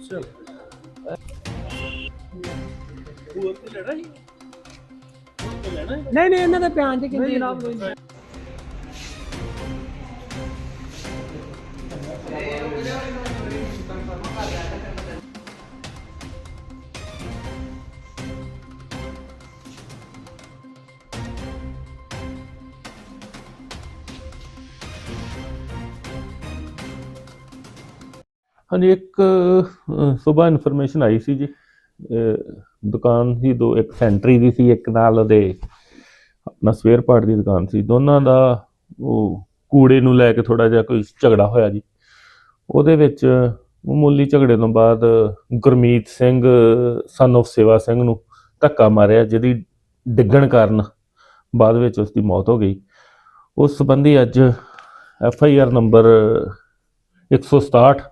ਚਲ। ਉਹ ਤੇ ਲੜਾ ਹੀ ਨਹੀਂ ਨਹੀਂ ਇਹਨਾਂ ਦੇ ਬਿਆਨ ਚ ਕਿੰਨੀ ਜਨਾਬ ਹਾਂਜੀ, ਇੱਕ ਸਵੇਰ ਇਨਫੋਰਮੇਸ਼ਨ ਆਈ ਸੀ ਜੀ। ਦੁਕਾਨ ਸੀ, ਦੋ, ਇੱਕ ਸੈਂਟਰੀ ਦੀ ਸੀ, ਇੱਕ ਨਾਲ ਉਹਦੇ ਆਪਣਾ ਸਵੇਅਰ ਪਾਰਟ ਦੀ ਦੁਕਾਨ ਸੀ। ਦੋਨਾਂ ਦਾ ਉਹ ਕੂੜੇ ਨੂੰ ਲੈ ਕੇ ਥੋੜਾ ਜਿਹਾ ਕੋਈ ਝਗੜਾ ਹੋਇਆ ਜੀ। ਉਹਦੇ ਵਿੱਚ ਮਾਮੂਲੀ ਝਗੜੇ ਤੋਂ ਬਾਅਦ ਗੁਰਮੀਤ ਸਿੰਘ ਸਨ of ਸੇਵਾ ਸਿੰਘ ਨੂੰ ਧੱਕਾ ਮਾਰਿਆ, ਜਿਹਦੀ ਡਿੱਗਣ ਕਾਰਨ ਬਾਅਦ ਵਿੱਚ ਉਸ ਦੀ ਮੌਤ ਹੋ ਗਈ। ਉਸ ਸੰਬੰਧੀ ਅੱਜ F I R number 167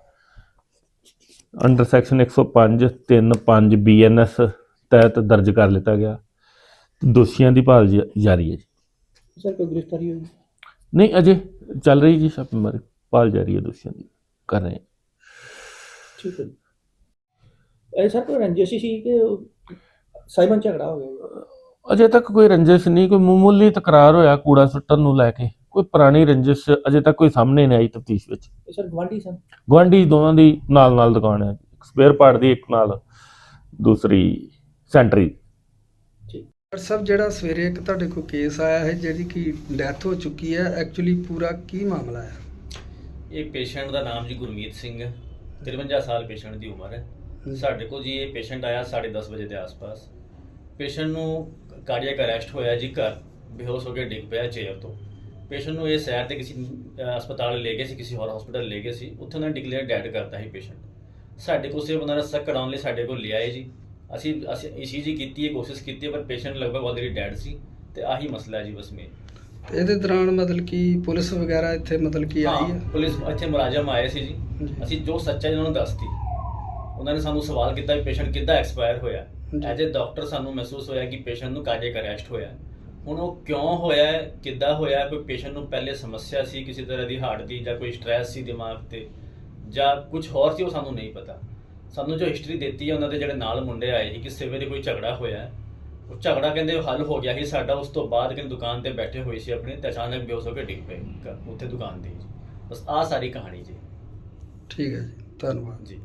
under section 105 35 BNS ਤਹਿਤ ਦਰਜ ਕਰ ਲਿੱਤਾ ਗਿਆ। ਦੋਸ਼ੀਆਂ ਦੀ ਭਾਲ ਜ- ਜਾਰੀ ਹੈ ਜੀ। ਸਰ ਕੋਈ ਗ੍ਰਿਫਤਾਰੀ ਹੋਈ? ਨਹੀਂ ਅਜੇ ਚੱਲ ਰਹੀ ਜੀ ਛਾਪੇਮਾਰੀ ਭਾਲ ਜਾਰੀ ਹੈ ਦੋਸ਼ੀਆਂ ਦੀ ਕਰ ਰਹੇ ਹਾਂ। ਠੀਕ ਹੈ। ਜੀ। ਇਹ ਸਰ ਕੋਈ ਰੰਜਿਸ਼ ਸੀ ਕਿ ਉਹ ਸਾਈਮਨ ਝਗੜਾ ਹੋ ਗਿਆ? ਅਜੇ ਤੱਕ ਕੋਈ ਰੰਜਿਸ਼ ਨਹੀਂ ਕੋਈ ਮਾਮੂਲੀ ਤਕਰਾਰ ਹੋਇਆ ਕੂੜਾ ਸੁੱਟਣ ਨੂੰ ਲੈ ਕੇ। ਕੋਈ ਪੁਰਾਣੀ ਰੰਜਿਸ਼ ਅਜੇ ਤੱਕ ਕੋਈ ਸਾਹਮਣੇ ਨਹੀਂ ਆਈ ਤਫਤੀਸ਼ ਵਿੱਚ। ਇਹ ਸਰ ਗਵਾਂਢੀ ਸਨ? ਗੁਆਂਢੀ ਦੋਵਾਂ ਦੀ ਨਾਲ ਨਾਲ ਦੁਕਾਨ ਹੈ। ਇੱਕ ਸਪੇਅਰ ਪਾਰਟ ਦੀ ਇੱਕ ਨਾਲ ਦੂਸਰੀ ਸੈਂਟਰੀ ਡਾਕਟਰ ਸਾਹਿਬ ਜਿਹੜਾ ਸਵੇਰੇ ਇੱਕ ਤੁਹਾਡੇ ਕੋਲ ਕੇਸ ਆਇਆ ਹੈ ਜਿਹੜੀ ਕਿ ਡੈਥ ਹੋ ਚੁੱਕੀ ਹੈ ਐਕਚੁਅਲੀ ਪੂਰਾ ਕੀ ਮਾਮਲਾ ਹੈ? ਇਹ ਪੇਸ਼ੈਂਟ ਦਾ ਨਾਮ ਜੀ ਗੁਰਮੀਤ ਸਿੰਘ ਹੈ। 53 ਸਾਲ ਪੇਸ਼ੈਂਟ ਦੀ ਉਮਰ ਹੈ। ਸਾਡੇ ਕੋਲ ਜੀ ਇਹ ਪੇਸ਼ੈਂਟ ਆਇਆ 10:30 ਵਜੇ ਦੇ ਆਸ-ਪਾਸ। ਪੇਸ਼ੈਂਟ ਨੂੰ ਕਾਰਡੀਅਕ ਅਰੈਸਟ ਹੋਇਆ ਜੀ ਘਰ। ਬੇਹੋਸ਼ ਹੋ ਕੇ ਡਿੱਗ ਪਿਆ ਚੇਅਰ ਤੋਂ। ਪੇਸ਼ੈਂਟ ਨੂੰ ਇਹ ਸੈਰ ਤੇ ਕਿਸੇ ਹਸਪਤਾਲ ਲੈ ਗਏ ਸੀ ਕਿਸੇ ਹੋਰ ਹਸਪਤਾਲ ਲੈ ਗਏ ਸੀ ਉੱਥੇ ਉਹਨਾਂ ਨੇ ਡਿਕਲੇਅਰ ਡੈਡ ਕਰਤਾ ਸੀ ਪੇਸ਼ੈਂਟ। ਸਾਡੇ ਕੋਲ ਸਿਰਫ ਉਹਨਾਂ ਦਾ ਸੱਕ ਕਰਾਉਣ ਲਈ ਸਾਡੇ ਕੋਲ ਲਿਆਏ ਜੀ। ਅਸੀਂ ਅਸੀਂ ਈਸੀਜੀ ਕੀਤੀ ਹੈ ਕੋਸ਼ਿਸ਼ ਕੀਤੀ ਹੈ ਪਰ ਪੇਸ਼ੈਂਟ ਲਗਭਗ ਆਲਰੇਡੀ ਡੈਡ ਸੀ ਤੇ ਆਹੀ ਮਸਲਾ ਹੈ ਜੀ ਬਸ ਮੇਨ ਤੇ ਇਹਦੇ ਦੌਰਾਨ ਮਤਲਬ ਕਿ ਪੁਲਿਸ ਵਗੈਰਾ ਇੱਥੇ ਮਤਲਬ ਕਿ ਆਈ ਹੈ? ਪੁਲਿਸ ਇੱਥੇ ਮੁਲਾਜ਼ਮ ਆਏ ਸੀ ਜੀ। ਅਸੀਂ ਜੋ ਸੱਚਾਈ ਉਹਨਾਂ ਨੂੰ ਦੱਸਤੀ ਉਹਨਾਂ ਨੇ ਸਾਨੂੰ ਸਵਾਲ ਕੀਤਾ ਕਿ ਪੇਸ਼ੈਂਟ ਕਿੱਦਾਂ ਐਕਸਪਾਇਰ ਹੋਇਆ। ਐਜ਼ ਅ ਡਾਕਟਰ ਸਾਨੂੰ ਮਹਿਸੂਸ ਹੋਇਆ ਕਿ ਪੇਸ਼ੈਂਟ ਨੂੰ ਕਾਰਡੀਅਕ ਅਰੈਸਟ ਹੋਇਆ। ਹੁਣ ਉਹ ਕਿਉਂ ਹੋਇਆ ਕਿੱਦਾਂ ਹੋਇਆ? ਕੋਈ ਪੇਸ਼ੈਂਟ ਨੂੰ ਪਹਿਲੇ ਸਮੱਸਿਆ ਸੀ ਕਿਸੇ ਤਰ੍ਹਾਂ ਦੀ ਹਾਰਟ ਦੀ ਜਾਂ ਕੋਈ ਸਟ੍ਰੈਸ ਸੀ ਦਿਮਾਗ ਤੇ? ਜਾਂ ਕੁਝ ਹੋਰ ਸੀ ਉਹ ਸਾਨੂੰ ਨਹੀਂ ਪਤਾ। ਸਾਨੂੰ ਜੋ ਹਿਸਟਰੀ ਦਿੱਤੀ ਹੈ ਉਹਨਾਂ ਦੇ ਜਿਹੜੇ ਨਾਲ ਮੁੰਡੇ ਆਏ ਸੀ ਕਿ ਸਵੇਰੇ ਕੋਈ ਝਗੜਾ ਹੋਇਆ। ਉਹ ਝਗੜਾ ਕਹਿੰਦੇ ਹੱਲ ਹੋ ਗਿਆ ਸੀ ਸਾਡਾ ਉਸ ਤੋਂ ਬਾਅਦ ਕਿ ਦੁਕਾਨ ਤੇ ਬੈਠੇ ਹੋਏ ਸੀ ਆਪਣੇ ਤੇ ਅਚਾਨਕ ਬੇਹੋਸ਼ ਹੋ ਕੇ ਡਿੱਗ ਪਏ ਉੱਥੇ ਦੁਕਾਨ ਤੇ। ਬਸ ਆਹ ਸਾਰੀ ਕਹਾਣੀ ਜੀ। ਠੀਕ ਹੈ ਜੀ ਧੰਨਵਾਦ। ਜੀ।